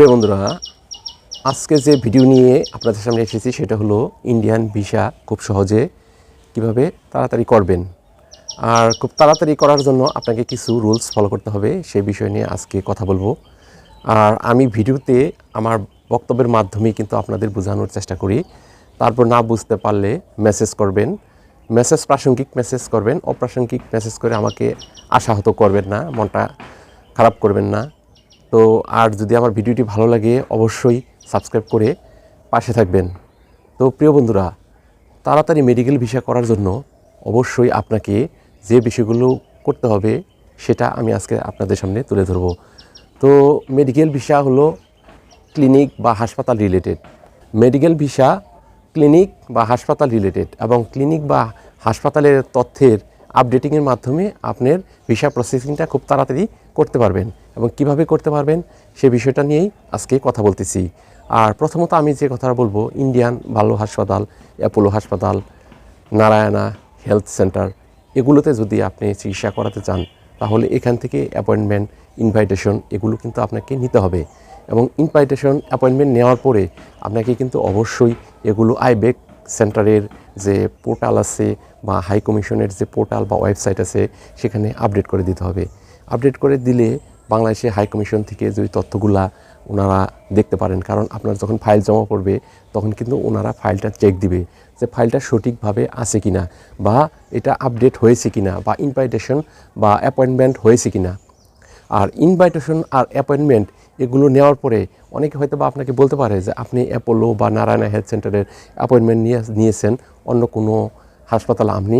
প্রিয় বন্ধুরা, আজকে যে ভিডিও নিয়ে আপনাদের সামনে এসেছি সেটা হলো ইন্ডিয়ান ভিসা খুব সহজে কীভাবে তাড়াতাড়ি করবেন। আর খুব তাড়াতাড়ি করার জন্য আপনাকে কিছু রুলস ফলো করতে হবে, সেই বিষয় নিয়ে আজকে কথা বলব। আর আমি ভিডিওতে আমার বক্তব্যের মাধ্যমে কিন্তু আপনাদের বোঝানোর চেষ্টা করি। তারপর না বুঝতে পারলে মেসেজ করবেন মেসেজ প্রাসঙ্গিক মেসেজ করবেন, অপ্রাসঙ্গিক মেসেজ করে আমাকে আশাহত করবেন না, মনটা খারাপ করবেন না। তো আর যদি আমার ভিডিওটি ভালো লাগে, অবশ্যই সাবস্ক্রাইব করে পাশে থাকবেন। তো প্রিয় বন্ধুরা, তাড়াতাড়ি মেডিকেল ভিসা করার জন্য অবশ্যই আপনাকে যে বিষয়গুলো করতে হবে, সেটা আমি আজকে আপনাদের সামনে তুলে ধরব। তো মেডিকেল ভিসা হলো ক্লিনিক বা হাসপাতাল রিলেটেড মেডিকেল ভিসা ক্লিনিক বা হাসপাতাল রিলেটেড এবং ক্লিনিক বা হাসপাতালের তথ্যের আপডেটিংয়ের মাধ্যমে আপনার ভিসা প্রসেসিংটা খুব তাড়াতাড়ি করতে পারবেন। এবং কীভাবে করতে পারবেন সে বিষয়টা নিয়েই আজকে কথা বলতেছি। আর প্রথমত আমি যে কথাটা বলব, ইন্ডিয়ান ভালো হাসপাতাল, অ্যাপোলো হাসপাতাল, নারায়ণা হেলথ সেন্টার, এগুলোতে যদি আপনি চিকিৎসা করাতে চান, তাহলে এখান থেকে অ্যাপয়েন্টমেন্ট, ইনভাইটেশন, এগুলো কিন্তু আপনাকে নিতে হবে। এবং ইনভাইটেশন, অ্যাপয়েন্টমেন্ট নেওয়ার পরে আপনাকে কিন্তু অবশ্যই এগুলো আইবেক সেন্টারের যে পোর্টাল আছে বা হাই কমিশনের যে পোর্টাল বা ওয়েবসাইট আছে, সেখানে আপডেট করে দিতে হবে। আপডেট করে দিলে বাংলাদেশে হাই কমিশন থেকে যে তথ্যগুলা ওনারা দেখতে পারেন, কারণ আপনার যখন ফাইল জমা পড়বে, তখন কিন্তু ওনারা ফাইলটা চেক দিবে যে ফাইলটা সঠিকভাবে আছে কিনা বা এটা আপডেট হয়েছে কিনা বা ইনভাইটেশন বা অ্যাপয়েন্টমেন্ট হয়েছে কিনা। আর ইনভাইটেশন আর অ্যাপয়েন্টমেন্ট এগুলো নেওয়ার পরে অনেকে হয়তো বা আপনাকে বলতে পারে যে আপনি অ্যাপোলো বা নারায়ণা হেলথ সেন্টারের অ্যাপয়েন্টমেন্ট নিয়ে নিয়েছেন, অন্য কোনো হাসপাতালে আপনি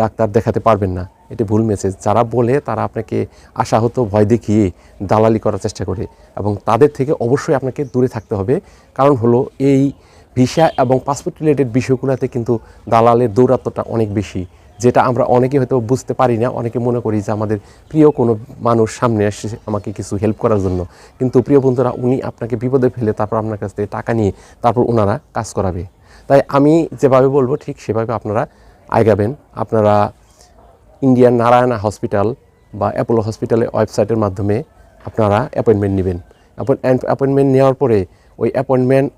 ডাক্তার দেখাতে পারবেন না। এটি ভুল মেসেজ যারা বলে, তারা আপনাকে আশাহত, ভয় দেখিয়ে দালালি করার চেষ্টা করে এবং তাদের থেকে অবশ্যই আপনাকে দূরে থাকতে হবে। কারণ হলো, এই ভিসা এবং পাসপোর্ট রিলেটেড বিষয়গুলোতে কিন্তু দালালের দৌরাত্মটা অনেক বেশি, যেটা আমরা অনেকে হয়তো বুঝতে পারি না। অনেকে মনে করি যে আমাদের প্রিয় কোনো মানুষ সামনে আসছে আমাকে কিছু হেল্প করার জন্য। কিন্তু প্রিয় বন্ধুরা, উনি আপনাকে বিপদে ফেলে তারপর আপনার কাছ থেকে টাকা নিয়ে তারপর ওনারা কাজ করাবে। তাই আমি যেভাবে বলব, ঠিক সেভাবে আপনারা আগাবেন। আপনারা ইন্ডিয়ান নারায়ণা হসপিটাল বা অ্যাপোলো হসপিটালের ওয়েবসাইটের মাধ্যমে আপনারা অ্যাপয়েন্টমেন্ট নেবেন। অ্যাপয়েন্টমেন্ট নেওয়ার পরে ওই অ্যাপয়েন্টমেন্ট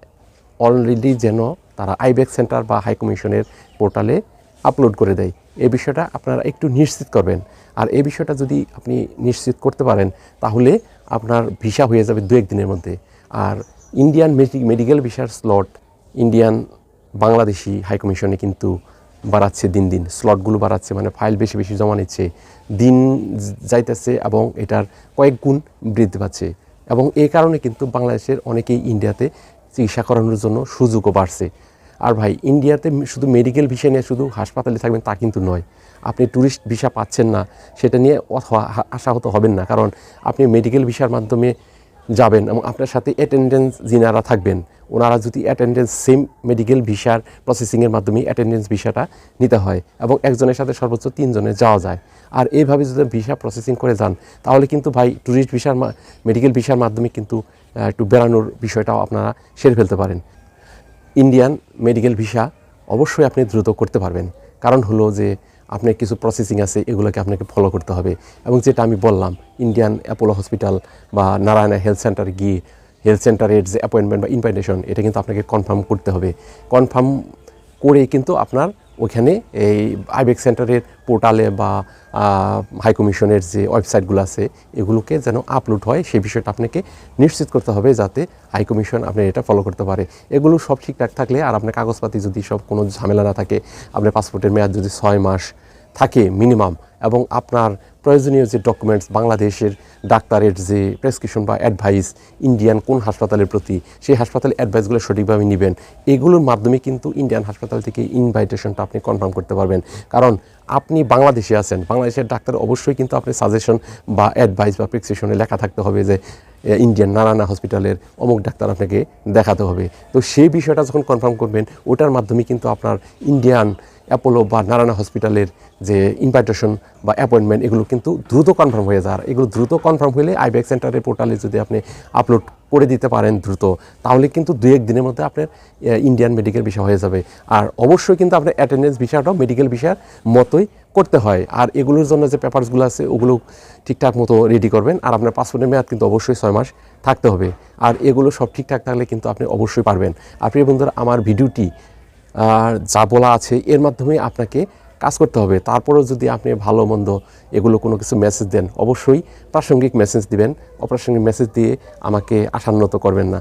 অলরেডি যেন তারা আইবেক সেন্টার বা হাই কমিশনের পোর্টালে আপলোড করে দেয়। এই বিষয়টা আপনারা একটু নিশ্চিত করবেন। আর এই বিষয়টা যদি আপনি নিশ্চিত করতে পারেন, তাহলে আপনার ভিসা হয়ে যাবে দু একদিনের মধ্যে। আর ইন্ডিয়ান মেডিকেল ভিসার স্লট ইন্ডিয়ান বাংলাদেশি হাই কমিশনে কিন্তু বাড়াচ্ছে দিন দিন স্লটগুলো বাড়াচ্ছে মানে ফাইল বেশি বেশি জমা নিচ্ছে, দিন যাইতেছে এবং এটার কয়েক গুণ বৃদ্ধি পাচ্ছে। এবং এই কারণে কিন্তু বাংলাদেশের অনেকেই ইন্ডিয়াতে চিকিৎসা করানোর জন্য সুযোগও বাড়ছে। আর ভাই ইন্ডিয়াতে শুধু মেডিকেল ভিসা নিয়ে শুধু হাসপাতালে থাকবেন তা কিন্তু নয়। আপনি ট্যুরিস্ট ভিসা পাচ্ছেন না, সেটা নিয়ে আশাহত হবেন না। কারণ আপনি মেডিকেল ভিসার মাধ্যমে যাবেন এবং আপনার সাথে অ্যাটেন্ডেন্স যিনারা থাকবেন, ওনারা যদি অ্যাটেন্ডেন্স সেম মেডিকেল ভিসার প্রসেসিংয়ের মাধ্যমে অ্যাটেন্ডেন্স ভিসাটা নিতে হয় এবং একজনের সাথে সর্বোচ্চ তিনজনে যাওয়া যায়। আর এইভাবে যদি ভিসা প্রসেসিং করে যান, তাহলে কিন্তু ভাই ট্যুরিস্ট ভিসার মেডিকেল ভিসার মাধ্যমে কিন্তু একটু বেড়ানোর বিষয়টাও আপনারা সেরে ফেলতে পারেন। ইন্ডিয়ান মেডিকেল ভিসা অবশ্যই আপনি দ্রুত করতে পারবেন। কারণ হলো যে আপনার কিছু প্রসেসিং আছে, এগুলোকে আপনাকে ফলো করতে হবে। এবং যেটা আমি বললাম ইন্ডিয়ান অ্যাপোলো হসপিটাল বা নারায়ণা হেলথ সেন্টার গিয়ে হেলথ সেন্টারের যে অ্যাপয়েন্টমেন্ট বা ইনভাইটেশন এটা কিন্তু আপনাকে কনফার্ম করতে হবে। কনফার্ম করে কিন্তু আপনার ওখানে এই আইবেক সেন্টারের পোর্টালে বা হাই কমিশনের যে ওয়েবসাইটগুলো আছে, এগুলোকে যেন আপলোড হয়, সেই বিষয়টা আপনাকে নিশ্চিত করতে হবে যাতে হাই কমিশন আপনি এটা ফলো করতে পারে। এগুলো সব ঠিকঠাক থাকলে আর আপনার কাগজপাতি যদি সব কোনো ঝামেলা না থাকে, আপনার পাসপোর্টের মেয়াদ যদি ছয় মাস থাকে মিনিমাম। এবং আপনার প্রয়োজনীয় যে ডকুমেন্টস বাংলাদেশের ডাক্তারের যে প্রেসক্রিপশন বা অ্যাডভাইস ইন্ডিয়ান কোন হাসপাতালের প্রতি, সেই হাসপাতালের অ্যাডভাইসগুলো সঠিকভাবে নেবেন। এগুলোর মাধ্যমে কিন্তু ইন্ডিয়ান হাসপাতাল থেকে ইনভাইটেশনটা আপনি কনফার্ম করতে পারবেন। কারণ আপনি বাংলাদেশে আছেন, বাংলাদেশের ডাক্তার অবশ্যই কিন্তু আপনি সাজেশন বা অ্যাডভাইস বা প্রেসক্রিপশনে লেখা থাকতে হবে যে ইন্ডিয়ান নারায়ণা হসপিটালের অমুক ডাক্তার আপনাকে দেখাতে হবে। তো সেই বিষয়টা যখন কনফার্ম করবেন, ওটার মাধ্যমে কিন্তু আপনার ইন্ডিয়ান অ্যাপোলো বা নারায়ণা হসপিটালের যে ইনভাইটেশন বা অ্যাপয়েন্টমেন্ট এগুলো কিন্তু দ্রুত কনফার্ম হয়ে যায়। আর এগুলো দ্রুত কনফার্ম হলে আইব্যাক সেন্টারের পোর্টালে যদি আপনি আপলোড করে দিতে পারেন দ্রুত, তাহলে কিন্তু দু এক দিনের মধ্যে আপনার ইন্ডিয়ান মেডিকেল ভিসা হয়ে যাবে। আর অবশ্যই কিন্তু আপনার অ্যাটেন্ডেন্স ভিসাটাও মেডিকেল ভিসার মতোই করতে হয়। আর এগুলোর জন্য যে পেপারসগুলো আছে, ওগুলো ঠিকঠাক মতো রেডি করবেন। আর আপনার পাসপোর্টের মেয়াদ কিন্তু অবশ্যই ছয় মাস থাকতে হবে। আর এগুলো সব ঠিকঠাক থাকলে কিন্তু আপনি অবশ্যই পারবেন। আর বন্ধুরা, আমার ভিডিওটি যা বলা আছে, এর মাধ্যমে আপনাকে কাজ করতে হবে। তারপরেও যদি আপনি ভালো মন্দ এগুলো কোনো কিছু মেসেজ দেন, অবশ্যই প্রাসঙ্গিক মেসেজ দিবেন। অপ্রাসঙ্গিক মেসেজ দিয়ে আমাকে আশান্বিত করবেন না।